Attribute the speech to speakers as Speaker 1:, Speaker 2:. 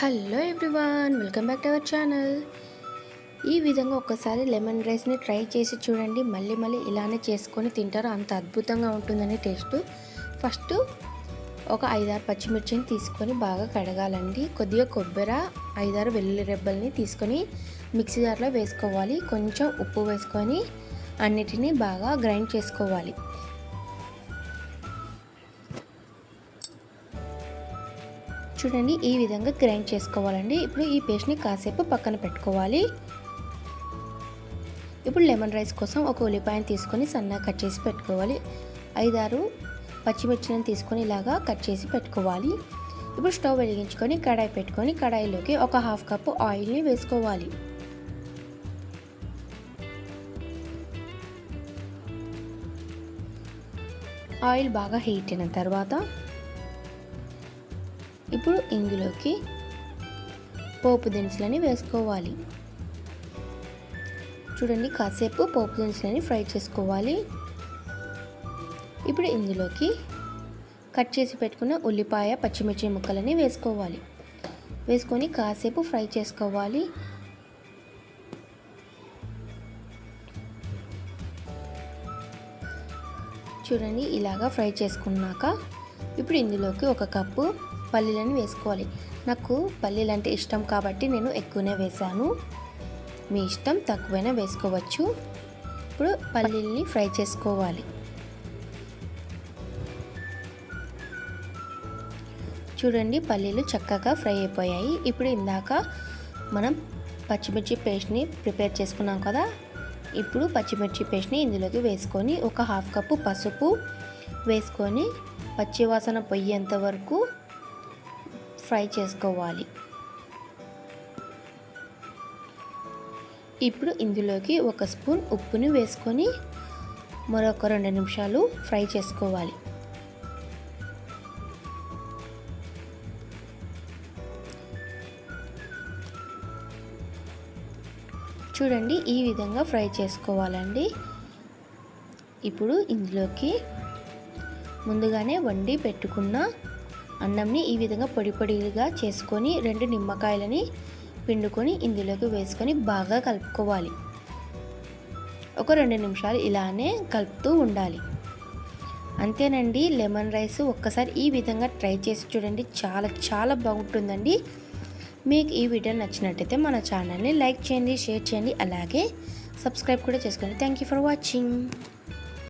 Speaker 1: Hello everyone welcome back to our channel. ఈ విధంగా ఒకసారి లెమన్ రైస్ని ట్రై చేసి చూడండి. మళ్ళీ మళ్ళీ ఇలానే చేసుకొని తింటారు అంత అద్భుతంగా ఉంటుందని టేస్ట్. ఫస్ట్ ఒక ఐదారు పచ్చిమిర్చిని తీసుకొని బాగా కడగాలండి. కొద్దిగా కొబ్బరి ఐదారు వెల్లుల్లి రెబ్బల్ని తీసుకొని మిక్సీ జార్లో వేసుకోవాలి. కొంచెం ఉప్పు వేసుకొని అన్నిటినీ బాగా గ్రైండ్ చేసుకోవాలి. చూడండి ఈ విధంగా గ్రైండ్ చేసుకోవాలండి. ఇప్పుడు ఈ పేస్ట్ని కాసేపు పక్కన పెట్టుకోవాలి. ఇప్పుడు లెమన్ రైస్ కోసం ఒక ఉల్లిపాయను తీసుకొని సన్నగా కట్ చేసి పెట్టుకోవాలి. ఐదారు పచ్చిమిర్చిని తీసుకొని ఇలాగా కట్ చేసి పెట్టుకోవాలి. ఇప్పుడు స్టవ్ వెలిగించుకొని కడాయి పెట్టుకొని కడాయిలోకి ఒక హాఫ్ కప్ ఆయిల్ని వేసుకోవాలి. ఆయిల్ బాగా హీట్ అయిన తర్వాత ఇప్పుడు ఇందులోకి పోపు దినుసులని వేసుకోవాలి. చూడండి కాసేపు పోపు దినుసులని ఫ్రై చేసుకోవాలి. ఇప్పుడు ఇందులోకి కట్ చేసి పెట్టుకున్న ఉల్లిపాయ పచ్చిమిర్చి ముక్కలని వేసుకోవాలి. వేసుకొని కాసేపు ఫ్రై చేసుకోవాలి. చూడండి ఇలాగా ఫ్రై చేసుకున్నాక ఇప్పుడు ఇందులోకి ఒక కప్పు పల్లీలను వేసుకోవాలి. నాకు పల్లీలు అంటే ఇష్టం కాబట్టి నేను ఎక్కువనే వేసాను మీ ఇష్టం తక్కువైనా వేసుకోవచ్చు. ఇప్పుడు పల్లీల్ని ఫ్రై చేసుకోవాలి. చూడండి పల్లీలు చక్కగా ఫ్రై అయిపోయాయి. ఇప్పుడు ఇందాక మనం పచ్చిమిర్చి పేస్ట్ని ప్రిపేర్ చేసుకున్నాం కదా. ఇప్పుడు పచ్చిమిర్చి పేస్ట్ని ఇందులోకి వేసుకొని ఒక హాఫ్ కప్పు పసుపు వేసుకొని పచ్చివాసన పొయ్యేంత వరకు ఫ్రై చేసుకోవాలి. ఇప్పుడు ఇందులోకి ఒక స్పూన్ ఉప్పుని వేసుకొని మరొక రెండు నిమిషాలు ఫ్రై చేసుకోవాలి. చూడండి ఈ విధంగా ఫ్రై చేసుకోవాలండి. ఇప్పుడు ఇందులోకి ముందుగానే వండి పెట్టుకున్న అన్నంని ఈ విధంగా పొడి పొడిగా చేసుకొని రెండు నిమ్మకాయలని పిండుకొని ఇందులోకి వేసుకొని బాగా కలుపుకోవాలి. ఒక రెండు నిమిషాలు ఇలానే కలుపుతూ ఉండాలి. అంతేనండి లెమన్ రైస్ ఒక్కసారి ఈ విధంగా ట్రై చేసి చూడండి. చాలా చాలా బాగుంటుందండి. మీకు ఈ వీడియో నచ్చినట్టయితే మన ఛానల్ని లైక్ చేయండి షేర్ చేయండి. అలాగే సబ్స్క్రైబ్ కూడా చేసుకోండి. Thank you for watching.